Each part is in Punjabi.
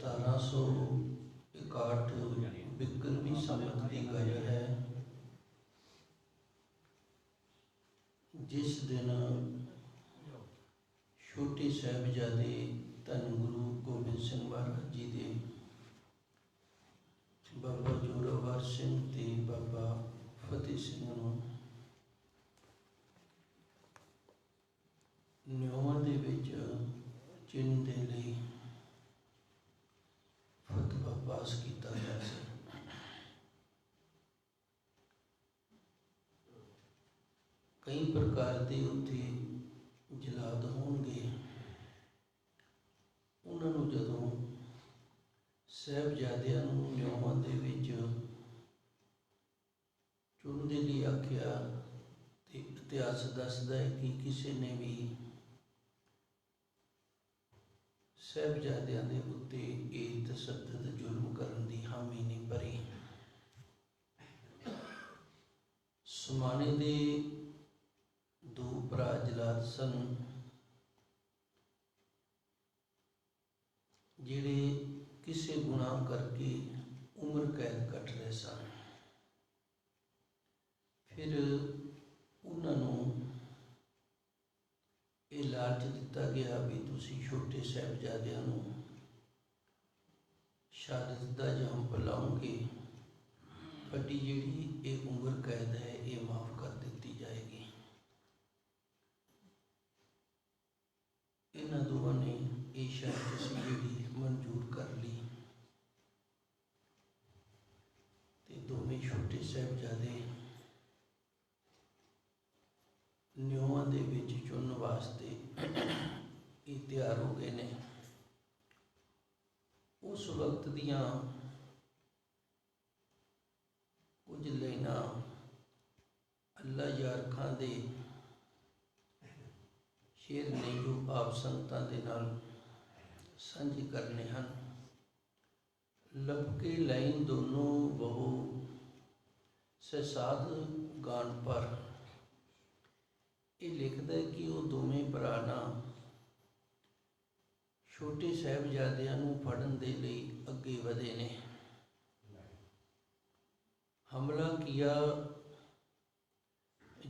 1761 ਬਿਕਰਮੀ ਸੰਮਤ ਦੀ ਗੱਲ ਹੈ। ਜਿਸ ਦਿਨ ਛੋਟੇ ਸਾਹਿਬਜ਼ਾਦੇ ਧੰਨ ਗੁਰੂ ਗੋਬਿੰਦ ਸਿੰਘ ਮਹਾਰਾਜ ਜੀ ਦੇ ਬਾਬਾ ਜੋਰਾਵਰ ਸਿੰਘ ਤੇ ਬਾਬਾ ਫਤਿਹ ਸਿੰਘ ਨੂੰ ਨਿਯਮਾਂ ਦੇ ਵਿੱਚ ਚਿੰਨ ਦੇ ਲਈ ਫਤਵਾ ਪਾਸ ਕੀਤਾ ਗਿਆ ਸੀ ਕਈ ਪ੍ਰਕਾਰ ਦੇ ਉੱਤੇ ਜਲਾਦ ਹੋਣਗੇ। ਉਹਨਾਂ ਨੂੰ ਜਦੋਂ ਸਾਹਿਬਜ਼ਾਦਿਆਂ ਨੂੰ ਨਿਯਮਾਂ ਦੇ ਵਿੱਚ ਚੁਣਨ ਦੇ ਲਈ ਆਖਿਆ ਤੇ ਇਤਿਹਾਸ ਦੱਸਦਾ ਹੈ ਕਿ ਕਿਸੇ ਨੇ ਵੀ ਸਾਹਿਬਜ਼ਾਦਿਆਂ ਦੇ ਉੱਤੇ ਇਹ ਤਸੱਦਦ ਜ਼ੁਲਮ ਕਰਨ ਦੀ ਹਾਮੀ ਨਹੀਂ ਭਰੀ। ਸਮਾਨੇ ਦੇ ਦੋ ਭਰਾ ਜਲਾਦ ਸਨ। ਜਿਹੜੇ ਕਿਸੇ ਗੁਨਾਹ ਕਰਕੇ ਉਮਰ ਕੈਦ ਕੱਟ ਰਹੇ ਸਨ। ਫਿਰ ਉਹਨਾਂ ਨੂੰ ਇਹ ਲਾਲਚ ਦਿੱਤਾ ਗਿਆ ਵੀ ਤੁਸੀਂ ਛੋਟੇ ਸਾਹਿਬਜ਼ਾਦਿਆਂ ਨੂੰ ਸ਼ਹਾਦਤ ਦਾ ਜੰਮ ਪਲਾਉਂਗੇ ਵੱਡੀ ਜਿਹੜੀ ਇਹ ਉਮਰ ਕੈਦ ਹੈ ਇਹ ਮਾਫ ਕਰ ਦਿੱਤੀ ਜਾਏਗੀ। ਇਹਨਾਂ ਦੋਵਾਂ ਨੇ ਇਹ ਸ਼ਰਤ ਸੀ ਜਿਹੜੀ ਮਨਜ਼ੂਰ ਕਰ ਲਈ। ਤੇ ਦੋਵੇਂ ਛੋਟੇ ਸਾਹਿਬਜ਼ਾਦੇ ਨਿਉਆਂ ਦੇ ਵਿੱਚ ਚੁਣਨ ਵਾਸਤੇ ਇਹ ਤਿਆਰ ਹੋ ਗਏ ਨੇ। ਉਸ ਵਕਤ ਦੀਆਂ ਕੁਝ ਲੈਣਾ ਅੱਲਾ ਯਾਰ ਖਾਂ ਦੇ ਸ਼ੇਰ ਨੇ ਜੋ ਆਪ ਸੰਤਾਂ ਦੇ ਨਾਲ ਸਾਂਝੇ ਕਰਨੇ ਹਨ। ਲਪਕੇ ਲਾਈਨ ਦੋਨੋਂ ਬਹੁ ਸੇ ਸਾਧ ਗਾਨ ਪਰ। ਇਹ ਲਿਖਦਾ ਹੈ ਕਿ ਉਹ ਦੋਵੇਂ ਭਰਾ ਨਾ ਛੋਟੇ ਸਾਹਿਬਜ਼ਾਦਿਆਂ ਨੂੰ ਫੜਨ ਦੇ ਲਈ ਅੱਗੇ ਵਧੇ ਨੇ। ਹਮਲਾ ਕੀਆ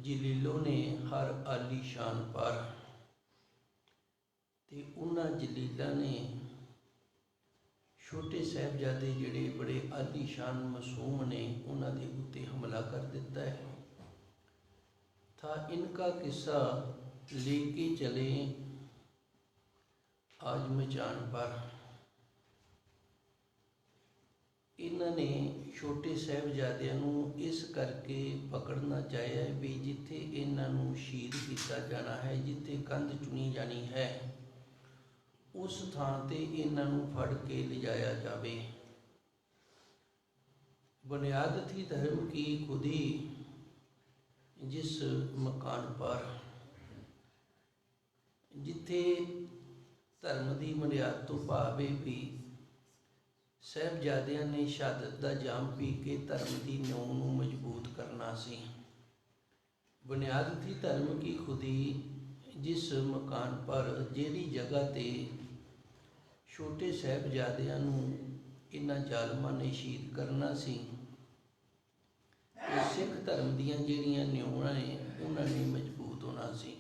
ਜਲੀਲੋ ਨੇ ਹਰ ਆਲੀ ਸ਼ਾਨ ਪਰ। ਤੇ ਉਹਨਾਂ ਜਲੀਲਾਂ ਨੇ ਛੋਟੇ ਸਾਹਿਬਜ਼ਾਦੇ ਜਿਹੜੇ ਬੜੇ ਆਲੀ ਸ਼ਾਨ ਮਾਸੂਮ ਨੇ ਉਹਨਾਂ ਦੇ ਉੱਤੇ ਹਮਲਾ ਕਰ ਦਿੱਤਾ ਹੈ था इनका किस्सा लेके चले आज मचान पर ਇਹਨਾਂ ਨੇ ਛੋਟੇ ਸਾਹਿਬਜ਼ਾਦਿਆਂ ਨੂੰ ਇਸ ਕਰਕੇ ਪਕੜਨਾ ਚਾਹਿਆ ਹੈ ਵੀ ਜਿੱਥੇ ਇਹਨਾਂ ਨੂੰ ਸ਼ਹੀਦ ਕੀਤਾ ਜਾਣਾ ਹੈ ਜਿੱਥੇ ਕੰਧ ਚੁਣੀ ਜਾਣੀ ਹੈ ਉਸ ਥਾਂ ਤੇ ਇਹਨਾਂ ਨੂੰ ਫੜ ਕੇ ਲਿਜਾਇਆ ਜਾਵੇ। ਬੁਨਿਆਦ ਥੀ ਧਰਮ ਕੀ ਖੁਦੀ, ਜਿਸ ਮਕਾਨ ਪਰ। ਜਿੱਥੇ ਧਰਮ ਦੀ ਬੁਨਿਆਦ ਤੋਂ ਭਾਵੇਂ ਵੀ ਸਹਿਬਜ਼ਾਦਿਆਂ ਨੇ ਸ਼ਹਾਦਤ ਦਾ ਜਾਮ ਪੀ ਕੇ ਧਰਮ ਦੀ ਨਿਉ ਨੂੰ ਮਜ਼ਬੂਤ ਕਰਨਾ ਸੀ। ਬੁਨਿਆਦ ਥੀ ਧਰਮ ਕੀ ਖੁਦੀ ਜਿਸ ਮਕਾਨ ਪਰ ਜਿਹੜੀ ਜਗ੍ਹਾ ਤੇ ਛੋਟੇ ਸਹਿਬਜ਼ਾਦਿਆਂ ਨੂੰ ਇਹਨਾਂ ਜ਼ਾਲਮਾਂ ਨੇ ਸ਼ਹੀਦ ਕਰਨਾ ਸੀ ਤੇ ਸਿੱਖ ਧਰਮ ਦੀਆਂ ਜਿਹੜੀਆਂ ਨਿਉਣਾ ਨੇ, ਉਹਨਾਂ ਨੇ ਮਜ਼ਬੂਤ ਹੋਣਾ ਸੀ।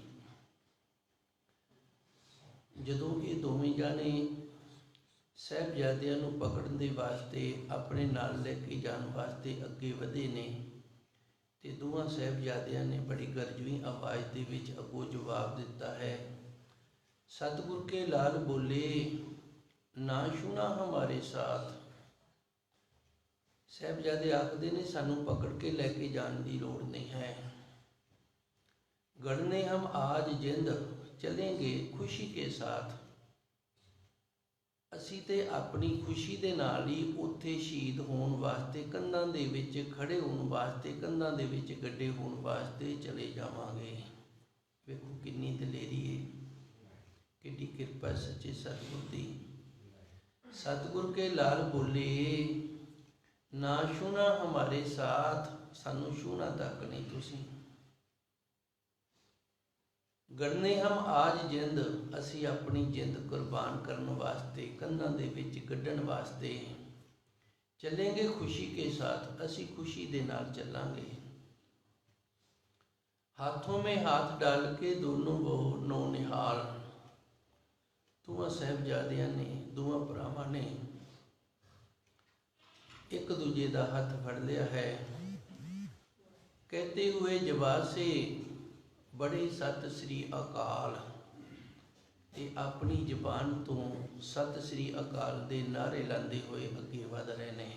ਜਦੋਂ ਇਹ ਦੋਵੇਂ ਜਾਣੇ ਸਹਿਬਜ਼ਾਦਿਆਂ ਨੂੰ ਪਕੜਨ ਦੇ ਵਾਸਤੇ ਆਪਣੇ ਨਾਲ ਲੈ ਕੇ ਜਾਣ ਵਾਸਤੇ ਅੱਗੇ ਵਧੇ ਨੇ ਤੇ ਦੋਵਾਂ ਸਹਿਬਜ਼ਾਦਿਆਂ ਨੇ ਬੜੀ ਗਰਜਵੀਂ ਆਵਾਜ਼ ਦੇ ਵਿੱਚ ਅੱਗੋਂ ਜਵਾਬ ਦਿੱਤਾ ਹੈ, ਸਤਿਗੁਰ ਕੇ ਲਾਲ ਬੋਲੇ, ਨਾ ਸੁਣਾ ਹਮਾਰੇ ਸਾਥ। ਸਾਹਿਬਜ਼ਾਦੇ ਆਖਦੇ ਨੇ, ਸਾਨੂੰ ਪਕੜ ਕੇ ਲੈ ਕੇ ਜਾਣ ਦੀ ਲੋੜ ਨਹੀਂ ਹੈ। ਗੜਨੇ ਹਮ ਆਜ ਜਿੰਦ ਚਲेंगे ਖੁਸ਼ੀ ਕੇ ਸਾਥ। ਅਸੀਂ ਤੇ ਆਪਣੀ ਖੁਸ਼ੀ ਦੇ ਨਾਲ ਹੀ ਉੱਥੇ ਸ਼ਹੀਦ ਹੋਣ ਵਾਸਤੇ ਕੰਧਾਂ ਦੇ ਵਿੱਚ ਖੜੇ ਹੋਣ ਵਾਸਤੇ, ਕੰਧਾਂ ਦੇ ਵਿੱਚ ਗੱਡੇ ਹੋਣ ਵਾਸਤੇ ਚਲੇ ਜਾਵਾਂਗੇ। ਵੇਖੋ ਕਿੰਨੀ ਦਲੇਰੀ ਹੈ ਕਿੱਡੀ ਕਿਰਪਾ ਸੱਚੇ ਸਤਿਗੁਰ ਦੀ। ਸਤਿਗੁਰ ਕੇ ਲਾਲ ਬੋਲੇ, ਨਾ ਛੂਣਾ ਹਮਾਰੇ ਸਾਥ, ਸਾਨੂੰ ਛੂਣਾ ਤੱਕ ਨਹੀਂ ਤੁਸੀਂ। ਗੜਨੇ ਹਮ ਆਜ ਜਿੰਦ, ਅਸੀਂ ਆਪਣੀ ਜਿੰਦ ਕੁਰਬਾਨ ਕਰਨ ਵਾਸਤੇ, ਕੰਧਾਂ ਦੇ ਵਿੱਚ ਕੱਢਣ ਵਾਸਤੇ ਚੱਲेंगे ਖੁਸ਼ੀ ਕੇ ਸਾਥ, ਅਸੀਂ ਖੁਸ਼ੀ ਦੇ ਨਾਲ ਚੱਲਾਂਗੇ। ਹਾਥੋਂ ਮੇ ਹਾਥ ਡਾਲ ਕੇ ਦੋਨੋਂ ਵੋ ਨੋ ਨਿਹਾਲ। ਦੋਵਾਂ ਸਾਹਿਬਜ਼ਾਦਿਆਂ ਨੇ, ਦੋਵਾਂ ਭਰਾਵਾਂ ਨੇ ਇੱਕ ਦੂਜੇ ਦਾ ਹੱਥ ਫੜ ਲਿਆ ਹੈ। ਕਹਤੇ ਹੋਏ ਜਵਾਬ ਸੇ ਬੜੇ ਸਤਿ ਸ੍ਰੀ ਅਕਾਲ। ਤੇ ਆਪਣੀ ਜ਼ਬਾਨ ਤੋਂ ਸਤਿ ਸ੍ਰੀ ਅਕਾਲ ਦੇ ਨਾਰੇ ਲਾਉਂਦੇ ਹੋਏ ਅੱਗੇ ਵਧ ਰਹੇ ਨੇ।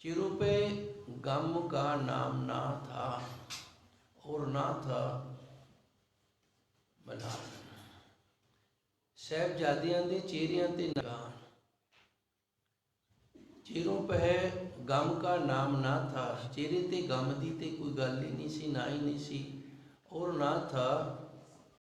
ਚਿਰੂਪੇ ਗਮ ਕਾ ਨਾਮ ਨਾ ਥਾ ਔਰ ਨਾ ਥਾ ਬਲਾ ਸਹਿਬਜ਼ਾਦਿਆਂ ਦੇ ਚਿਹਰਿਆਂ ਤੇ ਨਿਗਾਹ। ਚਿਰੋਂ ਪਹਿ ਗਮ ਕਾ ਨਾਮ ਨਾ ਥਾ, ਚਿਹਰੇ ਤੇ ਗਮ ਦੀ ਤੇ ਕੋਈ ਗੱਲ ਹੀ ਨਹੀਂ ਸੀ, ਨਾ ਹੀ ਨਹੀਂ ਸੀ। ਔਰ ਨਾ ਥਾ